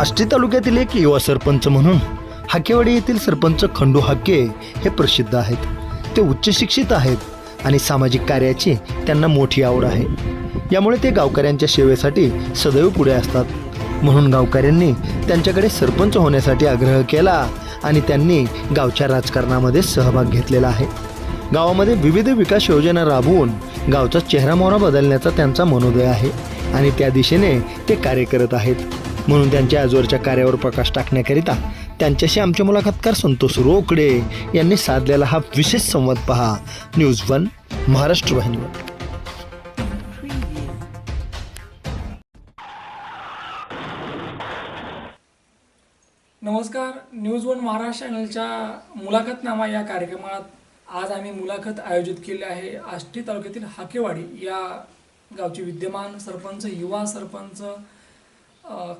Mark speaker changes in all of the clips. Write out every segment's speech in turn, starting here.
Speaker 1: आष्टी तालुक्यातील एक युवा सरपंच म्हणून हाकेवाडी येथील सरपंच खंडू हाके हे प्रसिद्ध आहेत. ते उच्च शिक्षित आहेत आणि सामाजिक कार्याची त्यांना मोठी आवड आहे. यामुळे ते गावकऱ्यांच्या सेवेसाठी सदैव पुढे असतात. म्हणून गावकऱ्यांनी त्यांच्याकडे सरपंच होण्यासाठी आग्रह केला आणि त्यांनी गावच्या राजकारणामध्ये सहभाग घेतलेला आहे. गावामध्ये विविध विकास योजना राबवून गावचा चेहरा मोहरा बदलण्याचा त्यांचा मनोदय आहे आणि त्या दिशेने ते कार्य करत आहेत. म्हणून त्यांच्या आजवरच्या कार्यावर प्रकाश टाकण्याकरिता त्यांच्याशी आमचे मुलाखतकार संतोष रोकडे यांनी साधलेला हा विशेष संवाद पहा. न्यूज वन महाराष्ट्र वाहिनीवर.
Speaker 2: नमस्कार न्यूज वन महाराष्ट्र चॅनलच्या मुलाखतनामा या कार्यक्रमात आज आम्ही मुलाखत आयोजित केली आहे. आष्टी तालुक्यातील हाकेवाडी या गावचे विद्यमान सरपंच युवा सरपंच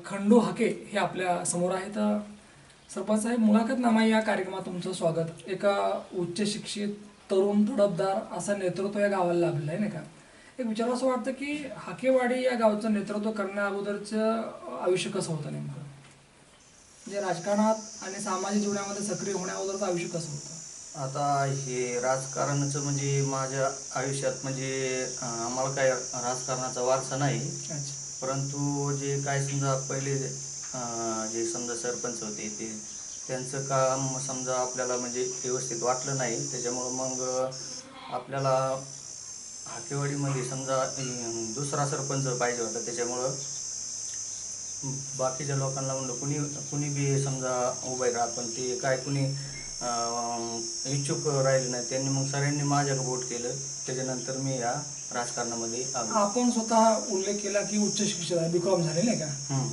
Speaker 2: खंडू हाके हे आपल्यासमोर आहेत. सरपंच साहेब मुलाखतनामा या कार्यक्रमात तुमचं स्वागत. एका उच्च शिक्षित तरुण तडफदार असं नेतृत्व या गावाला लाभलेलं आहे नाही का? एक विचार असं वाटतं की हाकेवाडी या गावचं नेतृत्व करण्या अगोदरचं आयुष्य कसं होतं नेमकं? म्हणजे राजकारणात आणि सामाजिक जीवनामध्ये सक्रिय होण्या अगोदरचं आयुष्य कसं होतं?
Speaker 3: आता हे राजकारणाचं म्हणजे माझ्या आयुष्यात म्हणजे आम्हाला काय राजकारणाचा वारसा नाही.
Speaker 2: अच्छा.
Speaker 3: परंतु जे काय समजा पहिले जे समजा सरपंच होते ते त्यांचं काम समजा आपल्याला म्हणजे व्यवस्थित वाटलं नाही. त्याच्यामुळं मग आपल्याला हाकेवाडीमध्ये समजा दुसरा सरपंच पाहिजे होता. त्याच्यामुळं बाकीच्या लोकांना म्हणलं कुणी कुणी बी समजा उभे राहा पण ते काय कुणी इच्छुक राहिले नाही. त्यांनी मग सगळ्यांनी माझ्याकडे वोट केलं. त्याच्यानंतर मी या राजकारणामध्ये आलो.
Speaker 2: आपण स्वतः उल्लेख केला की उच्च शिक्षित आहे बीकॉम झाले नाही का.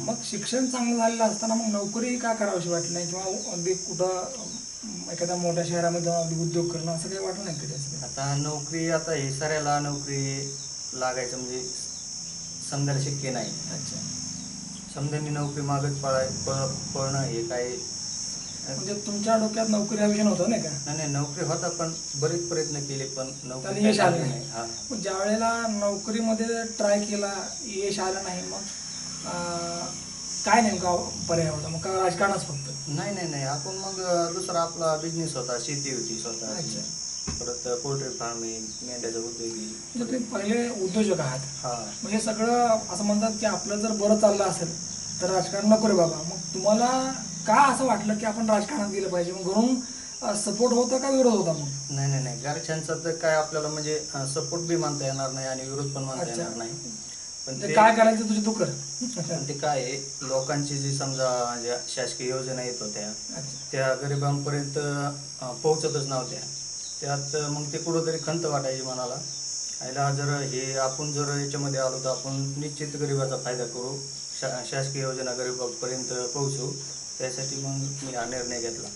Speaker 2: मग शिक्षण चांगलं झालेलं असताना मग नोकरी का करावीशी वाटली नाही? किंवा अगदी कुठं एखाद्या मोठ्या शहरामध्ये जाऊन अगदी उद्योग करणं असं काही वाटलं नाही कधी काही?
Speaker 3: आता नोकरी आता हे साऱ्याला नोकरी लागायचं म्हणजे समजायला शक्य नाही.
Speaker 2: अच्छा.
Speaker 3: समजांनी नोकरी मागत पळाय पळ पळणं हे काय
Speaker 2: म्हणजे तुमच्या डोक्यात नोकरी हा विषय नव्हता नाही का?
Speaker 3: नाही नाही, नोकरी होता पण बरेच प्रयत्न केले पण
Speaker 2: त्याला
Speaker 3: नोकरी
Speaker 2: यश
Speaker 3: काही
Speaker 2: आलं नाही.
Speaker 3: हा.
Speaker 2: ज्या वेळेला नोकरीमध्ये ट्राय केला यश आलं नाही मग अं, काय नेमका पर्याय होता? मग का राजकारणच फक्त?
Speaker 3: नाही नाही नाही. आपण मग अं, दुसरा आपला बिझनेस होता शेती होती स्वतः. परत पोल्ट्री फार्मिंग मेंढ्याचा उद्योगी.
Speaker 2: म्हणजे तुम्ही पहिले उद्योजक आहात.
Speaker 3: हा.
Speaker 2: हे सगळं असं म्हणतात की आपलं जर बरं चाललं असेल तर राजकारण नको रे बाबा. मग तुम्हाला का असं वाटलं की आपण राजकारणात गेलं पाहिजे? मग घरून सपोर्ट होता का विरोध होता मग?
Speaker 3: नाही नाही नाही. घरच्यांचा तर काय आपल्याला म्हणजे सपोर्ट बी मानता येणार नाही आणि विरोध पण मानता
Speaker 2: अच्छा.
Speaker 3: येणार नाही. पण ते
Speaker 2: काय करायचं तुझे? तू कर.
Speaker 3: पण ते काय आहे, लोकांची जी समजा ज्या शासकीय योजना येत होत्या
Speaker 2: अच्छा.
Speaker 3: त्या गरिबांपर्यंत अं, पोहोचतच नव्हत्या. त्यात मग ते कुठंतरी खंत वाटायची मनाला. आयला जर हे आपण जर याच्यामध्ये आलो तर आपण निश्चित गरिबाचा फायदा करू शा शासकीय योजना गरिबापर्यंत पोहोचू. त्यासाठी मग मी हा निर्णय घेतला.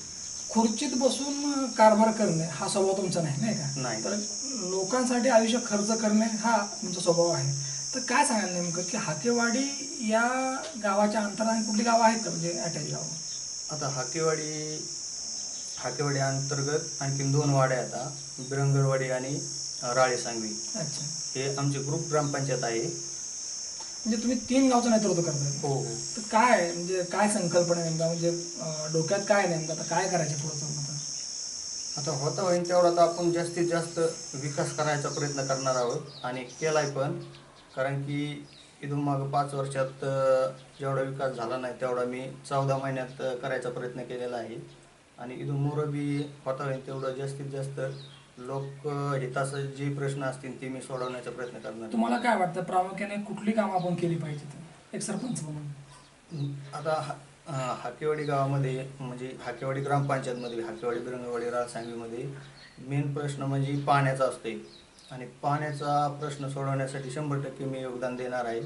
Speaker 2: खुर्चीत बसून कारभार करणे हा स्वभाव तुमचा नाही नाही का?
Speaker 3: नाही.
Speaker 2: तर लोकांसाठी आयुष्य खर्च करणे हा तुमचा स्वभाव आहे. तर काय सांगाल नेमकं की हाकेवाडी या गावाच्या अंतराने कुठली गावं आहेत का म्हणजे अटॅच गाव?
Speaker 3: आता हाकेवाडी हाकेवाडी अंतर्गत आणखीन दोन वाड्या आता बिरंगरवाडी आणि राळे सांगवी
Speaker 2: अच्छा.
Speaker 3: हे आमचे ग्रुप ग्रामपंचायत आहे.
Speaker 2: म्हणजे तुम्ही तीन गावचं नेतृत्व करताय.
Speaker 3: हो हो.
Speaker 2: तर काय म्हणजे काय संकल्पना नेमका? म्हणजे अं, डोक्यात काय नेमकं? आता काय करायचं पुढचं मग आता?
Speaker 3: आता होता होईल तेवढा. तर आपण जास्तीत जास्त विकास करायचा प्रयत्न करणार आहोत आणि केलाय पण. कारण की इथून मागं पाच वर्षात अं, जेवढा विकास झाला नाही तेवढा मी चौदा महिन्यात अं, करायचा प्रयत्न केलेला आहे. आणि इथून मोरं बी होता होईल तेवढं जास्तीत जास्त. लोक हिताचे जे प्रश्न असतील ते मी सोडवण्याचा प्रयत्न करणार.
Speaker 2: तुम्हाला काय वाटतं? प्रामुख्याने कुठली कामं आपण केली पाहिजेत एक सरपंच म्हणून.
Speaker 3: आता हा- अं, हाकेवाडी गावामध्ये म्हणजे हाकेवाडी ग्रामपंचायतमध्ये हाकेवाडी बिरंगवाडी राजसांगवीमध्ये मेन प्रश्न म्हणजे पाण्याचा असते आणि पाण्याचा प्रश्न सोडवण्यासाठी शंभर टक्के मी योगदान देणार आहे.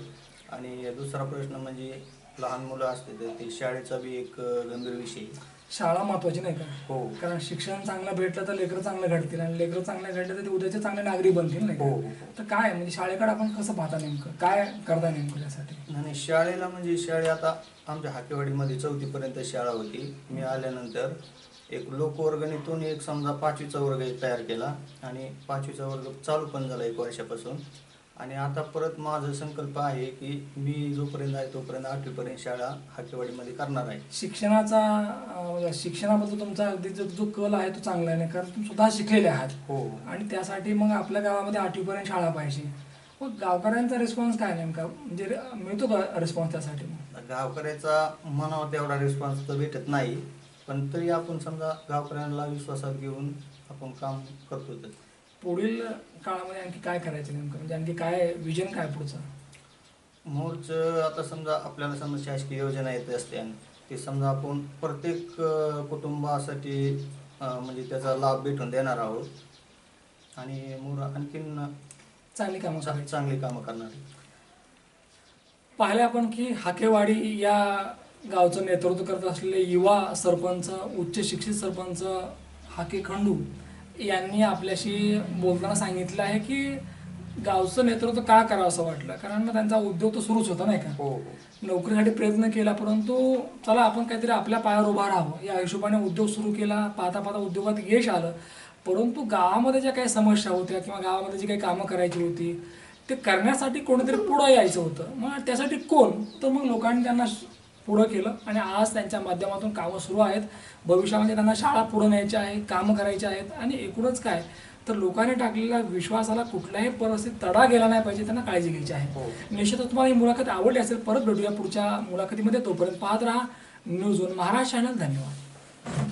Speaker 3: आणि दुसरा प्रश्न म्हणजे लहान मुलं असते तर ते शाळेचा बी एक गंभीर विषय. आहे.
Speaker 2: शाळा महत्वाची नाही का?
Speaker 3: हो.
Speaker 2: कारण शिक्षण चांगलं भेटलं तर लेकरं चांगलं घडतील आणि लेकरं चांगलं घडलं तर ते उद्याचे चांगले नागरिक बनतील नाही
Speaker 3: हो, हो,
Speaker 2: का
Speaker 3: हो.
Speaker 2: तर काय म्हणजे शाळेकडे आपण कसं पाहता नेमकं? काय करता नेमकं त्यासाठी?
Speaker 3: आणि शाळेला म्हणजे शाळे आता आमच्या हाकेवाडीमध्ये चौथीपर्यंत शाळा होती. मी आल्यानंतर एक लोकवर्गणीतून एक समजा पाचवीचा वर्ग एक तयार केला आणि पाचवीचा वर्ग चालू पण झाला एक वर्षापासून. आणि आता परत माझा संकल्प आहे की मी जोपर्यंत आहे तोपर्यंत आठवीपर्यंत शाळा हाकेवाडीमध्ये करणार आहे.
Speaker 2: शिक्षणाचा अं, शिक्षणाबद्दल तुमचा अगदी जो जो कल आहे तो चांगला आहे कारण तुम्ही स्वतः शिकलेले आहात.
Speaker 3: हो.
Speaker 2: आणि त्यासाठी मग आपल्या गावामध्ये आठवीपर्यंत शाळा पाहिजे. मग गावकऱ्यांचा रिस्पॉन्स काय नेमका? म्हणजे रे- मिळतो का रिस्पॉन्स त्यासाठी मग?
Speaker 3: गावकऱ्याचा म्हणावा तेवढा रिस्पॉन्स तर भेटत नाही. पण तरी आपण समजा गावकऱ्यांना विश्वासात घेऊन आपण काम करतो
Speaker 2: पुढील काळामध्ये आणखी काय करायचं नेमकं? म्हणजे आणखी काय विजन काय पुढचं?
Speaker 3: मोरचं आता समजा आपल्याला समजा शासकीय योजना येत असते ते समजा आपण प्रत्येक कुटुंबासाठी म्हणजे त्याचा लाभ भेटून देणार आहोत. आणि मोर आणखीन
Speaker 2: चांगली कामं करायची.
Speaker 3: चांगली कामं करणार.
Speaker 2: पाहिले आपण की हाकेवाडी या गावचं नेतृत्व करत असलेले युवा सरपंच उच्च शिक्षित सरपंच हाके खंडू यांनी आपल्याशी बोलताना सांगितलं आहे की गावचं नेतृत्व का करावं असं वाटलं? कारण ना त्यांचा उद्योग तर सुरूच होता नाही का?
Speaker 3: हो हो.
Speaker 2: नोकरीसाठी प्रयत्न केला परंतु चला आपण काहीतरी आपल्या पायावर उभा राहावं. या हिशोबाने उद्योग सुरू केला पाहता पाहता उद्योगात यश आलं. परंतु गावामध्ये ज्या काही समस्या होत्या किंवा गावामध्ये जी काही कामं करायची होती ते करण्यासाठी कोणीतरी पुढं यायचं होतं. मग त्यासाठी कोण? तर मग लोकांनी त्यांना पुढं केलं आणि आज त्यांच्या माध्यमातून कामं सुरू आहेत. भविष्यामध्ये त्यांना शाळा पुढं न्यायच्या आहेत कामं करायची आहेत आणि एकूणच काय तर लोकांनी टाकलेल्या विश्वासाला कुठल्याही परिस्थितीत तडा गेला नाही पाहिजे त्यांना काळजी घ्यायची आहे.
Speaker 3: हो.
Speaker 2: निश्चितच तुम्हाला ही मुलाखत आवडली असेल परत भेटूया पुढच्या मुलाखतीमध्ये. तोपर्यंत पाहत राहा न्यूज वन महाराष्ट्र चॅनल धन्यवाद.